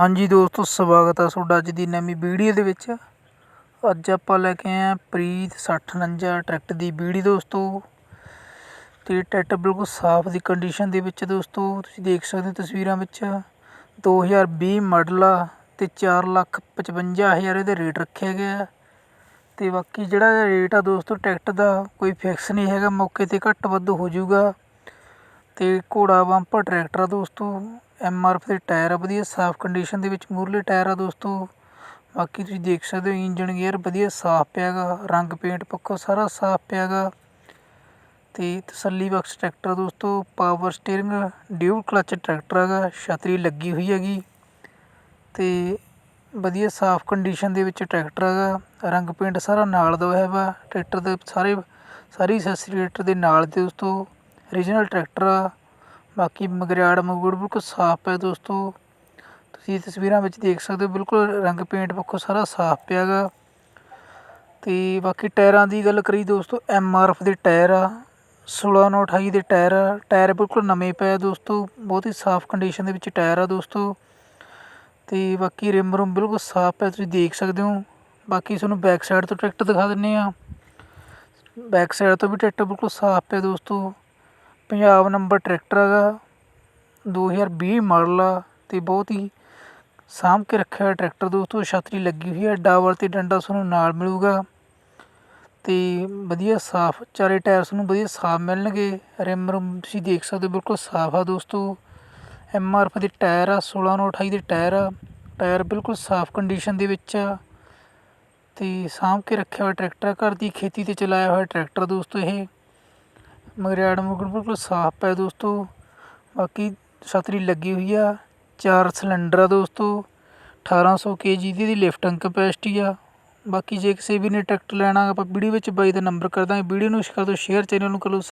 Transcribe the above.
ਹਾਂਜੀ ਦੋਸਤੋ, ਸਵਾਗਤ ਆ ਤੁਹਾਡਾ ਅੱਜ ਦੀ ਨਵੀਂ ਵੀਡੀਓ ਦੇ ਵਿੱਚ। ਅੱਜ ਆਪਾਂ ਲੈ ਕੇ ਆਏ ਹਾਂ ਪ੍ਰੀਤ 6049 ਟਰੈਕਟਰ ਦੀ ਵੀਡੀਓ ਦੋਸਤੋ। ਤੇ ਟਰੈਕਟਰ ਬਿਲਕੁਲ ਸਾਫ਼ ਦੀ ਕੰਡੀਸ਼ਨ ਦੇ ਵਿੱਚ ਦੋਸਤੋ, ਤੁਸੀਂ ਦੇਖ ਸਕਦੇ ਹੋ ਤਸਵੀਰਾਂ ਵਿੱਚ। 2020 ਮਾਡਲ ਆ ਤੇ 455000 ਇਹਦਾ ਰੇਟ ਰੱਖਿਆ ਗਿਆ ਹੈ। ਤੇ ਬਾਕੀ ਜਿਹੜਾ ਰੇਟ ਆ ਦੋਸਤੋ, ਟਰੈਕਟਰ ਦਾ ਕੋਈ ਫਿਕਸ ਨਹੀਂ ਹੈਗਾ, ਮੌਕੇ ਤੇ ਘੱਟ ਵੱਧ ਹੋ ਜਾਊਗਾ। ਤੇ ਘੋੜਾ ਬੰਪਰ ਟਰੈਕਟਰ ਆ ਦੋਸਤੋ। ਐਮ ਆਰ ਐਫ ਦੇ ਟਾਇਰ ਆ ਵਧੀਆ, ਸਾਫ਼ ਕੰਡੀਸ਼ਨ ਦੇ ਵਿੱਚ ਮੂਰਲੇ ਟਾਇਰ ਆ ਦੋਸਤੋ। ਬਾਕੀ ਤੁਸੀਂ ਦੇਖ ਸਕਦੇ ਹੋ ਇੰਜਨ ਗੇਅਰ ਵਧੀਆ, ਸਾਫ਼ ਪਿਆ ਗਾ ਰੰਗ ਪੇਂਟ ਪੱਖੋਂ ਸਾਰਾ ਸਾਫ਼ ਪਿਆ ਗਾ ਤੇ ਤਸੱਲੀ ਬਖਸ਼ ਟਰੈਕਟਰ ਦੋਸਤੋ power steering dual clutch tractor ਹੈਗਾ ਛਤਰੀ ਲੱਗੀ ਹੋਈ ਹੈਗੀ। ਤੇ ਵਧੀਆ, ਸਾਫ਼ ਕੰਡੀਸ਼ਨ ਦੇ ਵਿੱਚ ਟਰੈਕਟਰ ਹੈਗਾ ਰੰਗ ਪੇਂਟ ਸਾਰਾ ਨਾਲ ਦਾ ਹੋਇਆ ਵਾ ਟਰੈਕਟਰ ਦੇ ਸਾਰੇ, ਸਾਰੀ ਅਸੈਸਰੀ ਟਰੈਕਟਰ ਦੇ ਨਾਲ ਦੇ ਦੋਸਤੋ ਓਰੀਜਨਲ ਟਰੈਕਟਰ ਆ। ਬਾਕੀ ਮਗਰਿਆੜ ਮਗੂੜ ਬਿਲਕੁਲ ਸਾਫ਼ ਹੈ ਦੋਸਤੋ। ਤੁਸੀਂ ਤਸਵੀਰਾਂ ਵਿੱਚ ਦੇਖ ਸਕਦੇ ਹੋ, ਬਿਲਕੁਲ ਰੰਗ ਪੇਂਟ ਪੱਖੋਂ ਸਾਰਾ ਸਾਫ਼ ਪਿਆ ਗਾ ਤੇ ਬਾਕੀ ਟਾਇਰਾਂ ਦੀ ਗੱਲ ਕਰੀ ਦੋਸਤੋ, ਐਮ ਆਰ ਐਫ ਦੇ ਟਾਇਰ ਆ 1628 ਦੇ ਟਾਇਰ ਆ, ਟਾਇਰ ਬਿਲਕੁਲ ਨਵੇਂ ਪਏ ਆ ਦੋਸਤੋ, ਬਹੁਤ ਹੀ ਸਾਫ਼ ਕੰਡੀਸ਼ਨ ਦੇ ਵਿੱਚ ਟਾਇਰ ਆ ਦੋਸਤੋ। ਤੇ ਬਾਕੀ ਰਿਮ ਰੂਮ ਬਿਲਕੁਲ ਸਾਫ਼ ਹੈ ਤੁਸੀਂ ਦੇਖ ਸਕਦੇ ਹੋ। ਬਾਕੀ ਤੁਹਾਨੂੰ ਬੈਕ ਸਾਈਡ ਤੋਂ ਟਰੈਕਟਰ ਦਿਖਾ ਦਿੰਨੇ ਆ। ਬੈਕ ਸਾਈਡ ਤੋਂ ਵੀ ਟਰੈਕਟਰ ਬਿਲਕੁਲ ਸਾਫ਼ ਹੈ ਦੋਸਤੋ। ਪੰਜਾਬ ਨੰਬਰ ਟਰੈਕਟਰ ਹੈਗਾ। 2020 ਮਾਡਲ ਆ ਅਤੇ ਬਹੁਤ ਹੀ ਸਾਂਭ ਕੇ ਰੱਖਿਆ ਹੋਇਆ ਟਰੈਕਟਰ ਦੋਸਤੋ, ਛੱਤਰੀ ਲੱਗੀ ਹੋਈ ਹੈ ਡਾਵਰ ਅਤੇ ਡੰਡਾ ਤੁਹਾਨੂੰ ਨਾਲ ਮਿਲੂਗਾ ਅਤੇ ਵਧੀਆ ਸਾਫ਼, ਚਾਰੇ ਟਾਇਰ ਤੁਹਾਨੂੰ ਵਧੀਆ ਸਾਫ਼ ਮਿਲਣਗੇ। ਰਿਮ ਰੁਮ ਤੁਸੀਂ ਦੇਖ ਸਕਦੇ ਹੋ, ਬਿਲਕੁਲ ਸਾਫ਼ ਆ ਦੋਸਤੋ। ਐਮ ਆਰ ਐਫ ਦੇ ਟਾਇਰ ਆ 1628 ਦੇ ਟਾਇਰ ਆ। ਟਾਇਰ ਬਿਲਕੁਲ ਸਾਫ਼ ਕੰਡੀਸ਼ਨ ਦੇ ਵਿੱਚ ਆ ਤੇ ਸਾਂਭ ਕੇ ਰੱਖਿਆ ਹੋਇਆ ਟਰੈਕਟਰ ਘਰ ਦੀ ਖੇਤੀ ਤੇ ਚਲਾਇਆ ਹੋਇਆ ਟਰੈਕਟਰ ਦੋਸਤੋ ਇਹ। ਮਗਰਿਆੜ ਮੁਗੜ ਬਿਲਕੁਲ ਸਾਫ਼ ਹੈ ਦੋਸਤੋ। ਬਾਕੀ ਛਤਰੀ ਲੱਗੀ ਹੋਈ ਆ, ਚਾਰ ਸਿਲੰਡਰ ਆ ਦੋਸਤੋ। 1800 ਕੇਜੀ ਦੀ ਇਹਦੀ ਲਿਫਟਿੰਗ ਕਪੈਸਿਟੀ ਆ। ਬਾਕੀ ਜੇ ਕਿਸੇ ਵੀ ਨੇ ਟਰੈਕਟਰ ਲੈਣਾ, ਆਪਾਂ ਵੀਡੀਓ ਵਿੱਚ ਬਾਈ ਦਾ ਨੰਬਰ ਕਰ ਦਾਂਗੇ। ਵੀਡੀਓ ਨੂੰ ਕਰ ਦਿਓ ਸ਼ੇਅਰ ਚੈਨਲ ਨੂੰ ਕਰ